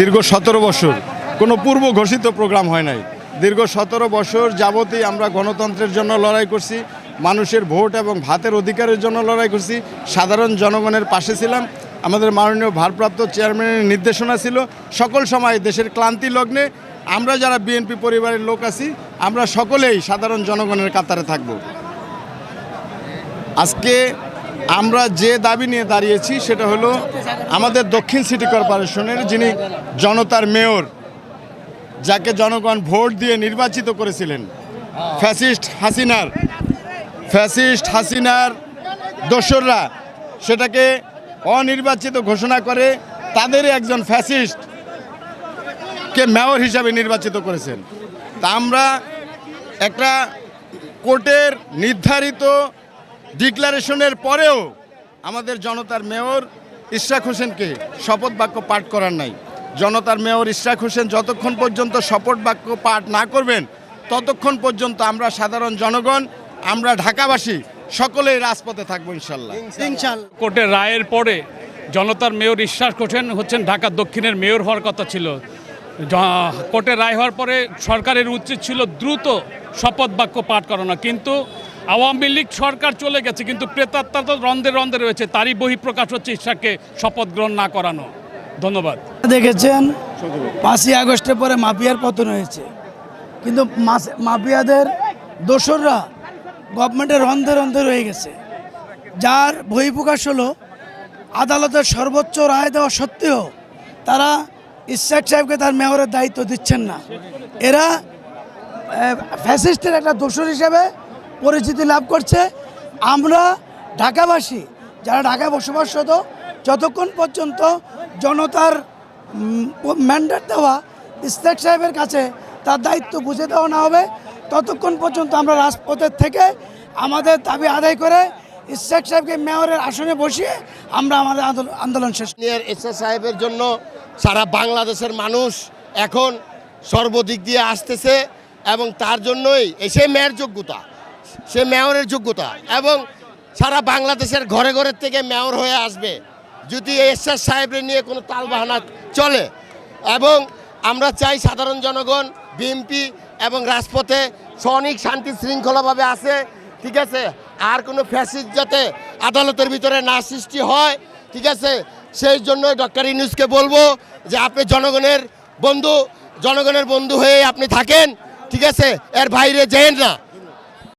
দীর্ঘ সতেরো বছর। কোনো পূর্ব ঘোষিত প্রোগ্রাম হয় নাই। দীর্ঘ সতেরো বছর যাবতই আমরা গণতন্ত্রের জন্য লড়াই করছি, মানুষের ভোট এবং ভাতের অধিকারের জন্য লড়াই করছি, সাধারণ জনগণের পাশে ছিলাম। আমাদের মাননীয় ভারপ্রাপ্ত চেয়ারম্যানের নির্দেশনা ছিল, সকল সময় দেশের ক্লান্তি লগ্নে আমরা যারা বিএনপি পরিবারের লোক আছি, আমরা সকলেই সাধারণ জনগণের কাতারে থাকব। আজকে আমরা যে দাবি নিয়ে দাঁড়িয়েছি সেটা হলো আমাদের দক্ষিণ সিটি কর্পোরেশনের যিনি জনতার মেয়র, যাকে জনগণ ভোট দিয়ে নির্বাচিত করেছিলেন, ফ্যাসিস্ট হাসিনার ফ্যাসিস্ট হাসিনার দোসররা সেটাকে অনির্বাচিত ঘোষণা করে তাদেরই একজন ফ্যাসিস্ট কে মেয়র হিসাবে নির্বাচিত করেছেন। তা আমরা একটা কোর্টের নির্ধারিত ডিক্লারেশনের পরেও আমাদের জনতার মেয়র ইশরাক হোসেনকে শপথ বাক্য পাঠ করার নাই। জনতার মেয়র ইশরাক হোসেন যতক্ষণ পর্যন্ত শপথ বাক্য পাঠ না করবেন ততক্ষণ পর্যন্ত আমরা সাধারণ জনগণ আমরা ঢাকাবাসী সকলেই রাজপথে থাকব ইনশাল্লাহ। ইনশাল্লাহ। কোর্টের রায়ের পরে জনতার মেয়র ঈশ্বাস হোসেন হচ্ছেন ঢাকা দক্ষিণের মেয়র হওয়ার কথা ছিল। কোর্টের রায় হওয়ার পরে সরকারের উচিত ছিল দ্রুত শপথ বাক্য পাঠ করানো কিন্তু আওয়ামী লীগ সরকার চলে গেছে, কিন্তু প্রেতাত্মা তো রন্ধে রন্ধে রয়েছে, তারই বহিঃপ্রকাশ হচ্ছে ঈশ্বরকে শপথ গ্রহণ না করানো। ধন্যবাদ। দেখেছেন, পাঁচই আগস্টের পরে মাফিয়ার পতন হয়েছে। কিন্তু মাফিয়াদের দোসররা গভর্নমেন্টের রন্ধে রন্ধে রয়ে গেছে। যার বহিঃপ্রকাশ হলো, আদালতের সর্বোচ্চ রায় দেওয়া সত্ত্বেও তারা ইসাক সাহেবকে তার মেয়রের দায়িত্ব দিচ্ছেন না। এরা ফ্যাসিস্টের একটা দোষর হিসেবে পরিচিতি লাভ করছে। আমরা ঢাকাবাসী, যারা ঢাকায় বসবাসরত, যতক্ষণ পর্যন্ত জনতার ম্যান্ডেট দেওয়া ইস্তেক সাহেবের কাছে তার দায়িত্ব বুঝে দেওয়া না হবে, ততক্ষণ পর্যন্ত আমরা রাজপথের থেকে আমাদের দাবি আদায় করে ইস্তেক সাহেবকে মেয়রের আসনে বসিয়ে আমরা আমাদের আন্দোলন- শেষ ইঞ্জিনিয়ার এস সাহেবের জন্য সারা বাংলাদেশের মানুষ এখন সর্বদিক দিয়ে আসতেছে এবং তার জন্যই এসে মেয়র যোগ্যতা সে মেয়রের যোগ্যতা এবং সারা বাংলাদেশের ঘরে ঘরের থেকে মেয়র হয়ে আসবে যদি এস সাহেবের নিয়ে কোনো তালবাহানা চলে। এবং আমরা চাই সাধারণ জনগণ, বিএনপি এবং রাজপথে সনিক শান্তি শৃঙ্খলাভাবে আসে ঠিক আছে? আর কোনো ফ্যাসিস যাতে আদালতের ভিতরে না সৃষ্টি হয়, ঠিক আছে? সেই জন্য ডক্টর ইনুসকে বলব যে আপনি জনগণের বন্ধু জনগণের বন্ধু হয়ে আপনি থাকেন, ঠিক আছে? এর বাইরে যেন না।